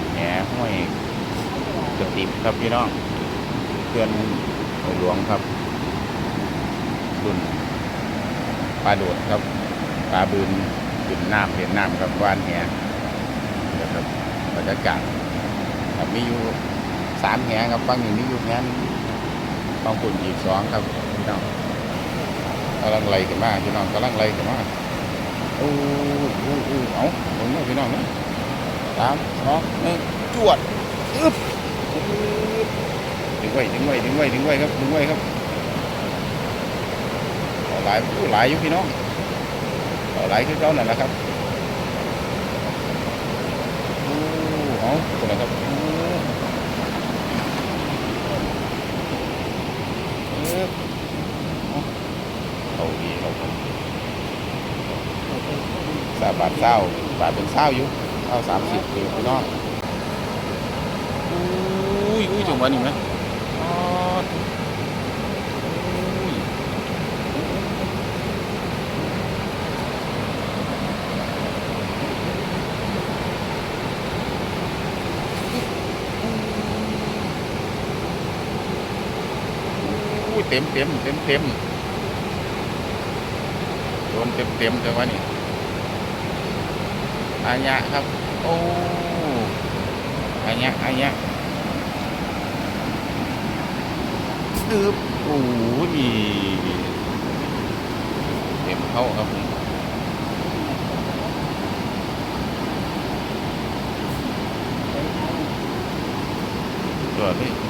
วานแหห้วยกระติบครับพี่น้องเพื่อนหลวงครับรุ่นปลาโดดครับปลาบืนบืนน้ำเห็นน้ำครับว่านแหนะครับบรรยากาศครับมีอยู่สามแหครับฟังนี้มีอยู่แหนงฟังปุ่นอีกสองครับพี่น้องกำลังไล่กันมาพี่น้องกำลังไล่กันมาโอ้ยโอ้ยโอ้เอาผมนะพี่น้องนะ สามสองหนึ่งจวดอึ๊บดึงไว้ดึงไว้ดึงไว้ดึงไว้ครับดึงไว้ครับหลายผู้หลายอยู่พี่น้องหลายคือเก่านั่นแหละครับโอ้เอาคนะครับเอาดีเอาสาบาทเศร้าบาทเป็นเศร้าอยู่ เอาสามสิบคือพี่น้องอุ้ยอุ้ยจังหวะนี้ไหมอ๋ออุ้ยอุ้ยเต็มเต็มเต็มเต็มโดนเต็มเต็มจังหวะนี้ อายะครับ โอ้อายะอายะอึบโอ้ยเต็มเข้าครับผมตัวนี้